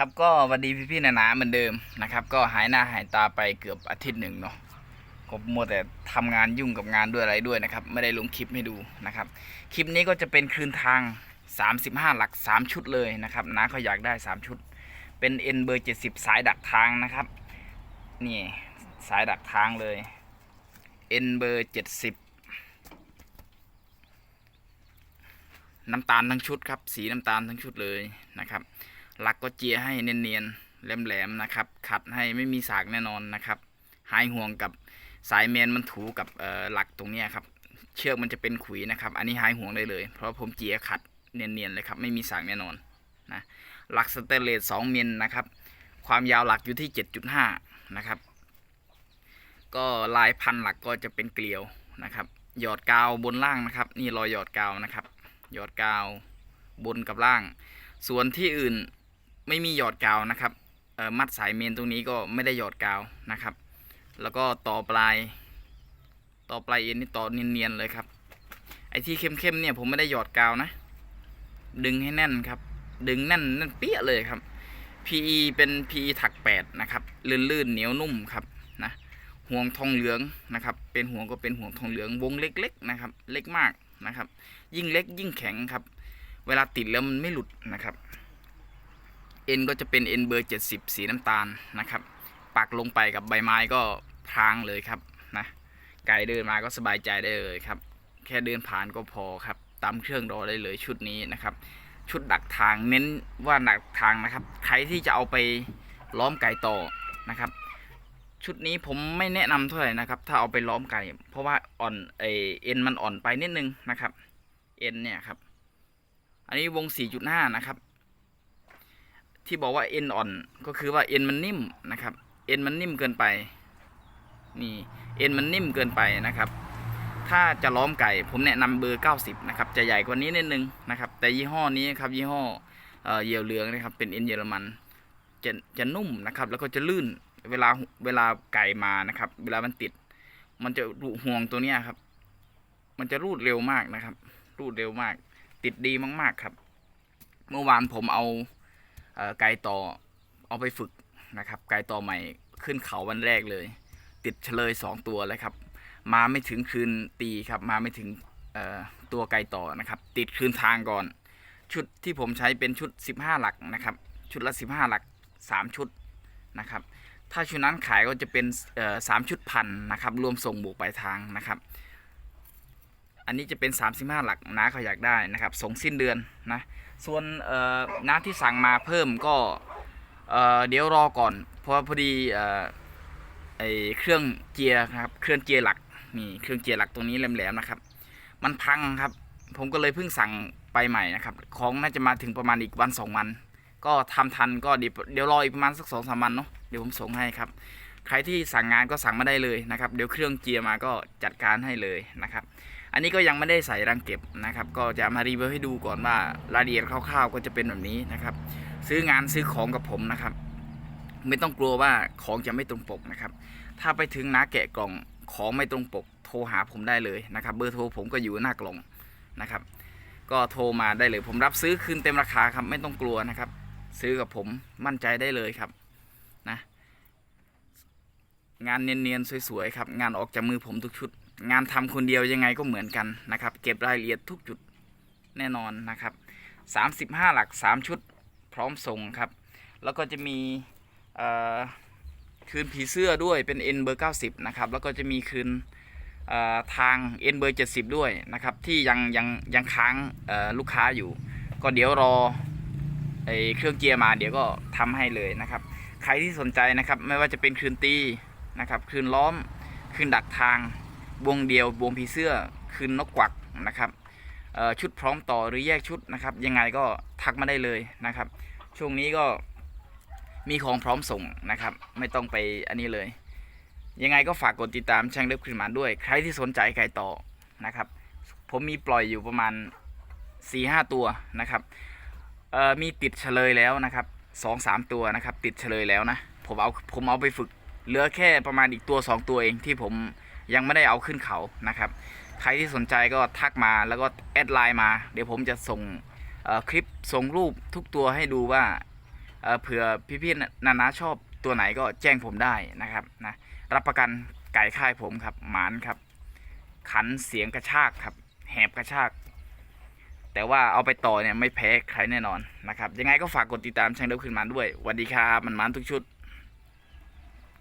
ครับก็สวัสดีพี่ๆนานาเหมือนเดิมนะครับ ก็หายหน้าหายตาไปเกือบอาทิตย์หนึ่งเนาะผมมัวแต่ทำงานยุ่งกับงานด้วยอะไรด้วยนะครับ ไม่ได้ลงคลิปให้ดูนะครับ คลิปนี้ก็จะเป็นคืนทาง 35 หลัก 3 ชุดเลยนะครับน้าเขาอยากได้ 3 ชุด เป็น N เบอร์ 70 สายดักทางนะครับ นี่สายดักทางเลย N เบอร์ 70น้ำตาลทั้งชุดครับ สีน้ำตาลทั้งชุดเลยนะครับ หลักก็เจียให้เนียนๆแหลมๆนะครับขัดให้ไม่มีสากแน่นอนนะครับหายห่วงกับสายเมนมันถูกับเอ่อหลักตรงนี้ครับเชือกมันจะเป็นขุยนะครับ อันนี้หายห่วงได้เลย เพราะผมเจียขัดเนียนๆเลยครับไม่มีสากแน่นอนนะหลักสเตเลส2มิลนะครับ ความยาวหลักอยู่ที่ 7.5 นะครับ ก็ลายพันหลักก็จะเป็นเกลียวนะครับ หยอดกาวบนล่างนะครับ นี่รอยหยอดกาวนะครับ หยอดกาวบนกับล่าง ส่วนที่อื่น ไม่มีหยอดกาวนะครับมัดสายเมนตรงนี้ก็ไม่ได้หยอดกาวนะครับ แล้วก็ต่อปลาย ต่อปลายเอ็นนี่ต่อเนียนๆเลยครับ ไอที่เข้มๆเนี่ยผมไม่ได้หยอดกาวนะ ดึงให้แน่นครับ ดึงแน่นแน่นเปี้ยเลยครับ PE เป็น PE ถัก 8 นะครับ ลื่นๆเหนียวนุ่มครับนะห่วงทองเหลืองนะครับ เป็นห่วงก็เป็นห่วงทองเหลืองวงเล็กๆนะครับ เล็กมากนะครับ ยิ่งเล็กยิ่งแข็งครับ เวลาติดแล้วมันไม่หลุดนะครับ เอ็นก็จะเป็นเอ็นเบอร์ 70 สีน้ำตาลนะครับ ปักลงไปกับใบไม้ก็พรางเลยครับนะไก่เดินมาก็สบายใจได้เลยครับ แค่เดินผ่านก็พอครับตามเครื่องรอได้เลยชุดนี้นะครับ ชุดดักทางเน้นว่าดักทางนะครับ ใครที่จะเอาไปล้อมไก่ต่อนะครับ ชุดนี้ผมไม่แนะนำเท่าไหร่นะครับ ถ้าเอาไปล้อมไก่ เพราะว่าอ่อนเอเอ็นมันอ่อนไปนิดนึงนะครับเอ็นเนี่ยครับ อันนี้วง 4.5 นะครับ ที่บอกว่าเอ็นอ่อนก็คือว่าเอ็นมันนิ่มนะครับเอ็นมันนิ่มเกินไปนี่เอ็นมันนิ่มเกินไปนะครับ ถ้าจะล้อมไก่ผมแนะนำเบอร์ 90 นะครับ จะใหญ่กว่านี้นิดนึงนะครับ แต่ยี่ห้อนี้ครับยี่ห้อเออเหยี่ยวเหลืองนะครับ เป็นเอ็นเยอรมัน จะจะนุ่มนะครับ แล้วก็จะลื่นเวลาเวลาไก่มานะครับ เวลามันติด มันจะรูห่วงตัวเนี้ยครับ มันจะรูดเร็วมากนะครับ รูดเร็วมาก ติดดีมาก ๆครับ เมื่อวานผมเอา ไก่ต่อเอาไปฝึกนะครับ ไก่ต่อใหม่ขึ้นเขาวันแรกเลย ติดเฉลยสองตัวเลยครับ มาไม่ถึงคืนตีครับ มาไม่ถึงตัวไก่ต่อนะครับ ติดคืนทางก่อน ชุดที่ผมใช้เป็นชุด 15 หลักนะครับ ชุดละ 15 หลัก 3 ชุดนะครับ ถ้าชุดนั้นขายก็จะเป็นสามชุดพันนะครับ รวมส่งบวกปลายทางนะครับ อันนี้จะเป็น 35 หลักนะเขาอยากได้นะครับ ส่งสิ้นเดือนนะส่วนน้าที่สั่งมาเพิ่มก็เเดี๋ยวรอก่อน เพราะพอดีเอ่อไอเครื่องเจียร์ครับเครื่องเจียร์หลักนี่เครื่องเจียร์หลักตรงนี้แหลมๆนะครับ มันพังครับ ผมก็เลยเพิ่งสั่งไปใหม่นะครับ ของน่าจะมาถึงประมาณอีกวันสองวัน ก็ทำทันก็เดี๋ยวเดี๋ยวรออีกประมาณสักสองสามวันเนาะเดี๋ยวผมส่งให้ครับ ใครที่สั่งงานก็สั่งมาได้เลยนะครับ เดี๋ยวเครื่องเจียร์มาก็จัดการให้เลยนะครับ อันนี้ก็ยังไม่ได้ใส่รังเก็บนะครับ ก็จะมารีวิวให้ดูก่อนว่ารายละเอียดคร่าวๆ ก็จะเป็นแบบนี้นะครับ ซื้องานซื้อของกับผมนะครับ ไม่ต้องกลัวว่าของจะไม่ตรงปกนะครับ ถ้าไปถึงนาแกะกล่องของไม่ตรงปก โทรหาผมได้เลยนะครับ เบอร์โทรผมก็อยู่หน้ากล่องนะครับ ก็โทรมาได้เลย ผมรับซื้อคืนเต็มราคาครับไม่ต้องกลัวนะครับ ซื้อกับผมมั่นใจได้เลยครับนะงานเนียนๆสวยๆครับ งานออกจากมือผมทุกชุด งานทำคนเดียวยังไงก็เหมือนกันนะครับ เก็บรายละเอียดทุกจุดแน่นอนนะครับ 35 หลัก 3 ชุดพร้อมส่งครับ แล้วก็จะมีคืนผีเสื้อด้วยเป็น N เบอร์90 นะครับ แล้วก็จะมีคืนเอ่อทาง N เบอร์70 ด้วยนะครับ ที่ยังยังยังค้างลูกค้าอยู่ ก็เดี๋ยวรอไอเครื่องเกียร์มาเดี๋ยวก็ทำให้เลยนะครับ ใครที่สนใจนะครับไม่ว่าจะเป็นคืนตีนะครับ คืนล้อม คืนดักทาง วงเดียววงผีเสื้อคืนนกกวักนะครับชุดพร้อมต่อหรือแยกชุดนะครับ ยังไงก็ทักมาได้เลยนะครับ ช่วงนี้ก็มีของพร้อมส่งนะครับ ไม่ต้องไปอันนี้เลย ยังไงก็ฝากกดติดตามช่างเล็บขึ้นมาด้วย ใครที่สนใจไก่ต่อนะครับ ผมมีปล่อยอยู่ประมาณ4ีหตัวนะครับมีติดเฉลยแล้วนะครับสองสามตัวนะครับ ติดเฉลยแล้วนะ ผมเอาผมเอาไปฝึกเหลือแค่ประมาณอีกตัวสองตัวเองที่ผม ยังไม่ได้เอาขึ้นเขานะครับ ใครที่สนใจก็ทักมาแล้วก็แอดไลน์มา เดี๋ยวผมจะส่งคลิปส่งรูปทุกตัวให้ดูว่าเเผื่อพี่ๆนานาชอบตัวไหนก็แจ้งผมได้นะครับนะรับประกันไก่ค่ายผมครับหมานครับ ขันเสียงกระชากครับ แหบกระชาก แต่ว่าเอาไปต่อเนี่ยไม่แพ้ใครแน่นอนนะครับยังไงก็ฝากกดติดตามช่างเดิมขึ้นมาด้วยสวัสดีครับมันมันทุกชุด